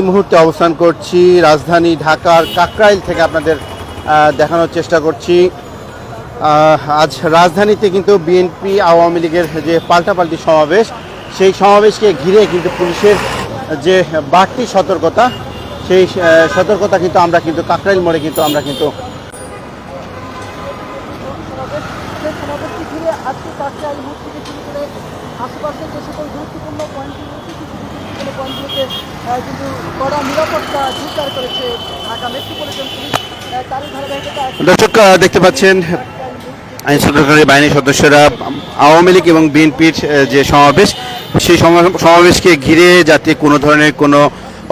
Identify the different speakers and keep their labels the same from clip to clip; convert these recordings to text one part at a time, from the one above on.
Speaker 1: এই মুহূর্তে অবস্থান করছি রাজধানী ঢাকার কাকরাইল থেকে আপনাদের দেখানোর চেষ্টা করছি। আজ রাজধানীতে কিন্তু বিএনপি আওয়ামী লীগের যে পাল্টাপাল্টি সমাবেশ, সেই সমাবেশকে ঘিরে কিন্তু পুলিশের যে বাড়তি সতর্কতা, সেই সতর্কতা কিন্তু আমরা কিন্তু কাকরাইল মোড়ে কিন্তু আমরা কিন্তু
Speaker 2: আশেপাশে যে সকল গুরুত্বপূর্ণ আহ, কিন্তু কড়া নিরাপত্তা জোরদার করেছে ঢাকা মেট্রোপলিটন পুলিশ। তারই ধারাবাহিকতা
Speaker 1: দর্শক দেখতে পাচ্ছেন আইন শৃঙ্খলাকারী বাহিনীর সদস্যরা আওয়ামী লীগ এবং বিএনপির যে সমাবেশ সেই সমাবেশকে ঘিরে যাতে কোনো ধরনের কোনো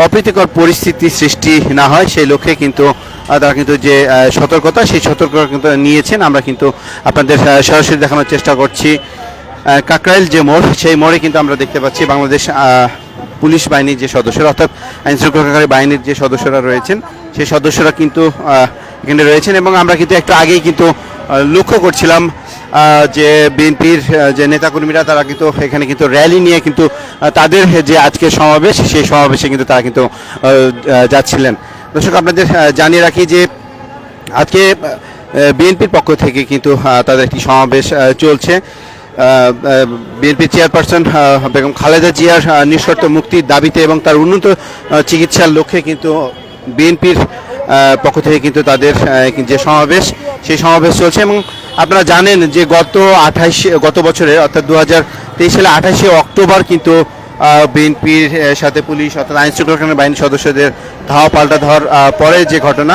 Speaker 1: অপ্রীতিকর পরিস্থিতি সৃষ্টি না হয় সেই লক্ষ্যে কিন্তু তারা কিন্তু যে সতর্কতা সেই সতর্কতা কিন্তু নিয়েছেন। আমরা কিন্তু আপনাদের সরাসরি দেখানোর চেষ্টা করছি কাকরাইল যে মোড় সেই মোড়ে কিন্তু আমরা দেখতে পাচ্ছি বাংলাদেশ পুলিশ বাহিনীর যে সদস্যরা, অর্থাৎ আইন শৃঙ্খলাকারী বাহিনীর যে সদস্যরা রয়েছেন, সেই সদস্যরা কিন্তু এখানে রয়েছেন এবং আমরা কিন্তু একটু আগেই কিন্তু লক্ষ্য করছিলাম যে বিএনপির যে নেতাকর্মীরা, তারা কিন্তু এখানে কিন্তু র্যালি নিয়ে কিন্তু তাদের যে আজকে সমাবেশ, সেই সমাবেশে কিন্তু তারা কিন্তু যাচ্ছিলেন। দর্শক, আপনাদের জানিয়ে রাখি যে আজকে বিএনপির পক্ষ থেকে কিন্তু তাদের একটি সমাবেশ চলছে। বিএনপি চেয়ারপারসন বেগম খালেদা জিয়ার নিঃশর্ত মুক্তির দাবিতে এবং তার উন্নত চিকিৎসার লক্ষ্যে কিন্তু বিএনপির পক্ষ থেকে কিন্তু তাদের যে সমাবেশ, সেই সমাবেশ চলছে এবং আপনারা জানেন যে গত আঠাইশ, গত বছরে অর্থাৎ দু হাজার তেইশ সালে আঠাশে অক্টোবর কিন্তু বিএনপির সাথে পুলিশ অর্থাৎ আইন শৃঙ্খলা বাহিনীর সদস্যদের ধাওয়া পাল্টা ধর পরে যে ঘটনা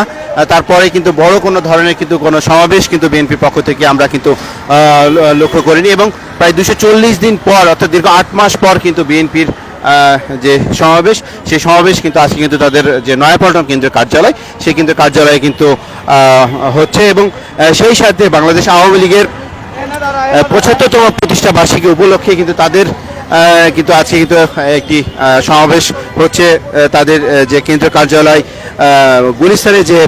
Speaker 1: তারপরে কিন্তু বড় কোনো ধরনের কিন্তু কোনো সমাবেশ কিন্তু বিএনপির পক্ষ থেকে আমরা কিন্তু লক্ষ্য করিনি এবং প্রায় দুশো চল্লিশ দিন পর, অর্থাৎ দীর্ঘ আট মাস পর কিন্তু বিএনপির যে সমাবেশ, সেই সমাবেশ কিন্তু আজকে কিন্তু তাদের যে নয়াপল্টন কেন্দ্রের কার্যালয় সেই কিন্তু কার্যালয়ে কিন্তু হচ্ছে এবং সেই সাথে বাংলাদেশ আওয়ামী লীগের পঁচাত্তরতম প্রতিষ্ঠা বার্ষিকী উপলক্ষে কিন্তু তাদের কিন্তু আজকে কিন্তু একটি সমাবেশ হচ্ছে তাদের যে কেন্দ্রীয় কার্যালয় গুলিস্তানে যে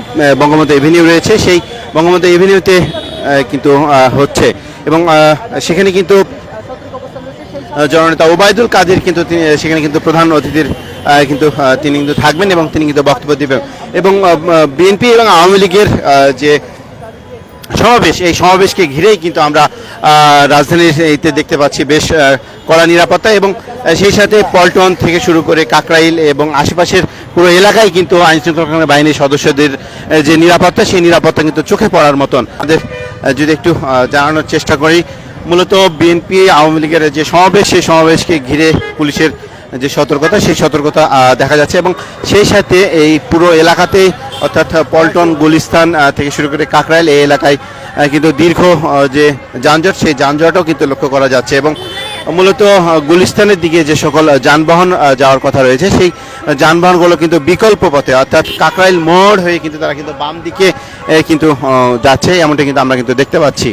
Speaker 1: বঙ্গবন্ধু এভিনিউ রয়েছে, সেই বঙ্গবন্ধু এভিনিউতে কিন্তু হচ্ছে। এবং সেখানে কিন্তু জননেতা ওবায়দুল কাদের কিন্তু সেখানে কিন্তু প্রধান অতিথির কিন্তু তিনি কিন্তু থাকবেন এবং তিনি কিন্তু বক্তব্য দেবেন। এবং বিএনপি এবং আওয়ামী লীগের যে সমাবেশ, এই সমাবেশকে ঘিরেই কিন্তু আমরা রাজধানীতে দেখতে পাচ্ছি বেশ কড়া নিরাপত্তা এবং সেই সাথে পল্টন থেকে শুরু করে কাকরাইল এবং আশেপাশের পুরো এলাকায় কিন্তু আইন শৃঙ্খলা বাহিনীর সদস্যদের যে নিরাপত্তা, সেই নিরাপত্তা কিন্তু চোখে পড়ার মতন। আমাদের যদি একটু জানানোর চেষ্টা করি, মূলত বিএনপি আওয়ামী লীগের যে সমাবেশ, সেই সমাবেশকে ঘিরে পুলিশের যে সতর্কতা, সেই সতর্কতা দেখা যাচ্ছে এবং সেই সাথে এই পুরো এলাকাতে, অর্থাৎ পল্টন গুলিস্তান থেকে শুরু করে কাকরাইল, এই এলাকায় কিন্তু দীর্ঘ যে যানজট, সেই যানজটও কিন্তু লক্ষ্য করা যাচ্ছে এবং মূলত গুলিস্তানের দিকে যে সকল যানবাহন যাওয়ার কথা রয়েছে, সেই যানবাহনগুলো কিন্তু বিকল্প পথে, অর্থাৎ কাকরাইল মোড় হয়ে কিন্তু তারা কিন্তু বাম দিকে কিন্তু যাচ্ছে, এমনটা কিন্তু আমরা কিন্তু দেখতে পাচ্ছি।